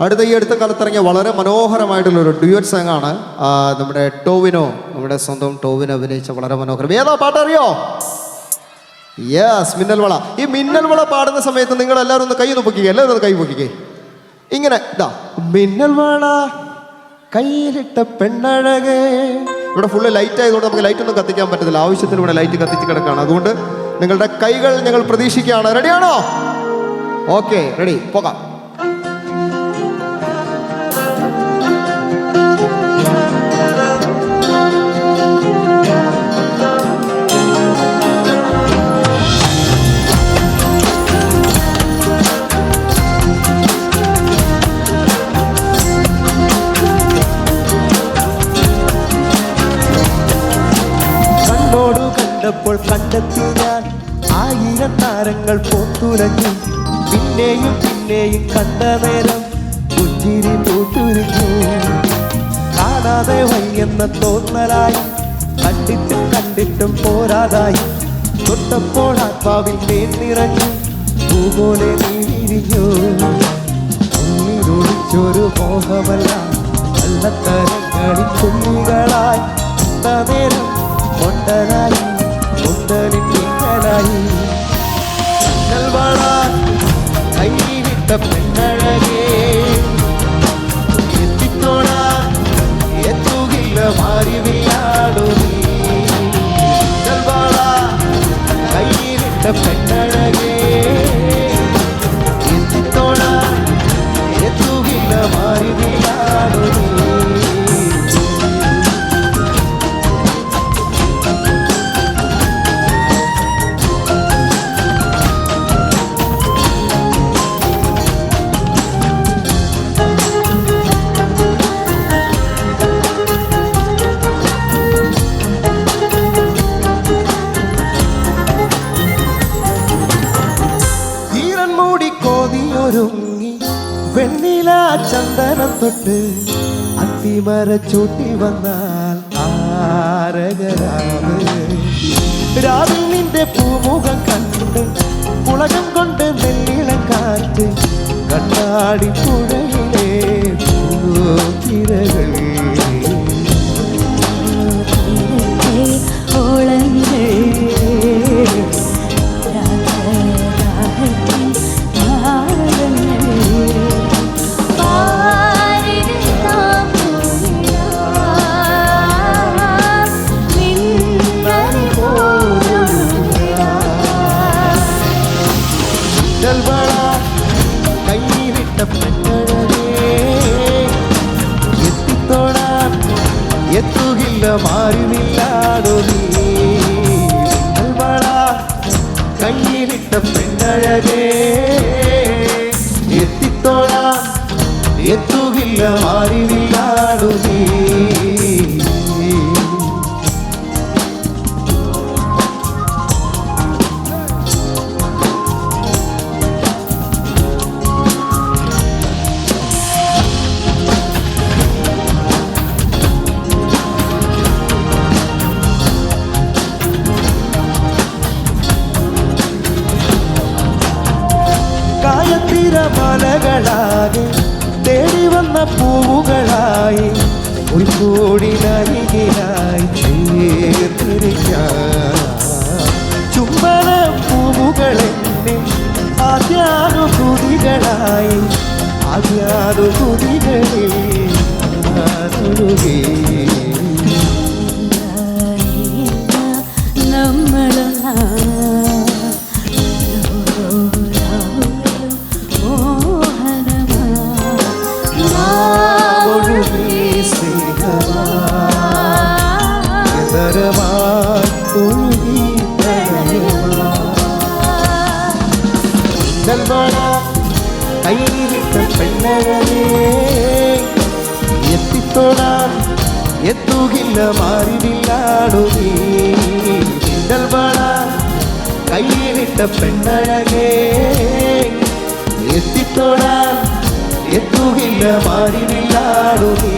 അടുത്ത ഈ അടുത്ത കാലത്തിറങ്ങിയ വളരെ മനോഹരമായിട്ടുള്ളൊരു ഒരു ഡ്യുവറ്റ് സോങ് ആണ് നമ്മുടെ ടോവിനോ നമ്മുടെ സ്വന്തം ടോവിനോ അഭിനയിച്ച വളരെ മനോഹരം. ഏതാ പാട്ടറിയോ? യെസ് മിന്നൽവള. ഈ മിന്നൽവള പാടുന്ന സമയത്ത് നിങ്ങൾ എല്ലാവരും ഒന്ന് കൈ ഒന്ന് പൊക്കിക്കേ എല്ലാവരും ഒന്ന് കൈ പൊക്കിക്കേ ഇങ്ങനെ ഇതാ മിന്നൽവള കയ്യിലിട്ട പെണ്ണഴകേ. ഇവിടെ ഫുള്ള് ലൈറ്റ് ആയതുകൊണ്ട് നമുക്ക് ലൈറ്റ് ഒന്നും കത്തിക്കാൻ പറ്റത്തില്ല. ആവശ്യത്തിന് ഇവിടെ ലൈറ്റ് കത്തിച്ച് കിടക്കാണ്. അതുകൊണ്ട് നിങ്ങളുടെ കൈകൾ ഞങ്ങൾ പ്രതീക്ഷിക്കുകയാണ്. റെഡിയാണോ ഓക്കെ റെഡി പോകാം. കണ്ടെത്തി ഞാൻ ആയിരം താരങ്ങൾ പോത്തുലഞ്ഞു പിന്നെയും പിന്നെയും കണ്ട നേരം പുഞ്ചിരി പൂത്തുരിഞ്ഞു കാണാതെ വയ്യെന്ന തോന്നലായി കണ്ടിട്ടും കണ്ടിട്ടും പോരാതായി. തൊട്ടപ്പോൾ ആത്മാവിൽ തേൻ നിറഞ്ഞു പൂപോലെ നീ വിരിഞ്ഞു. ഉള്ളിലൊളിച്ചൊരു മോഹമല്ല കള്ളത്തരങ്ങളിൽ കണ്ട നേരം കൊണ്ടനായി தாய் நல்வாழா கைவிட்ட பெண்ணழகே. எத்தித்தோடா எத்தூகில்ல மாறிவே. കോതിയൊരുങ്ങി വെണ്ണില ചന്ദനം തൊട്ട് അത്തിമര ചൂട്ടി വന്നാൽ ആരകരാവ് രാവിൽ പൂമുഖം കണ്ട് പുളകം കൊണ്ട് നെല്ലിളം കാറ്റ് കണ്ണാടി പുഴയിലെ പെണ്ണഴകേ എത്തിത്തോളാം എത്തുകില്ല മലകളാകെ തേടി വന്ന പൂവുകളായി ഒരു കോടിനരികിലായി ചേർത്തിരിക്കാം ചുംബന പൂവുകളെന്നിൽ ആദ്യാനുഭൂതികളായി ആദ്യാനുഭൂതികളിൽ ഞാനൊഴുകി. കൈവിട്ട പെണ്ണഴകേ എത്തിത്തോടാൻ എത്തുകില്ല മാറിവില്ലാടു നീ ചെൽവള കൈവിട്ട പെണ്ണഴകേ എത്തിത്തോടാൻ എത്തുകില്ല മാറിവില്ലാടു നീ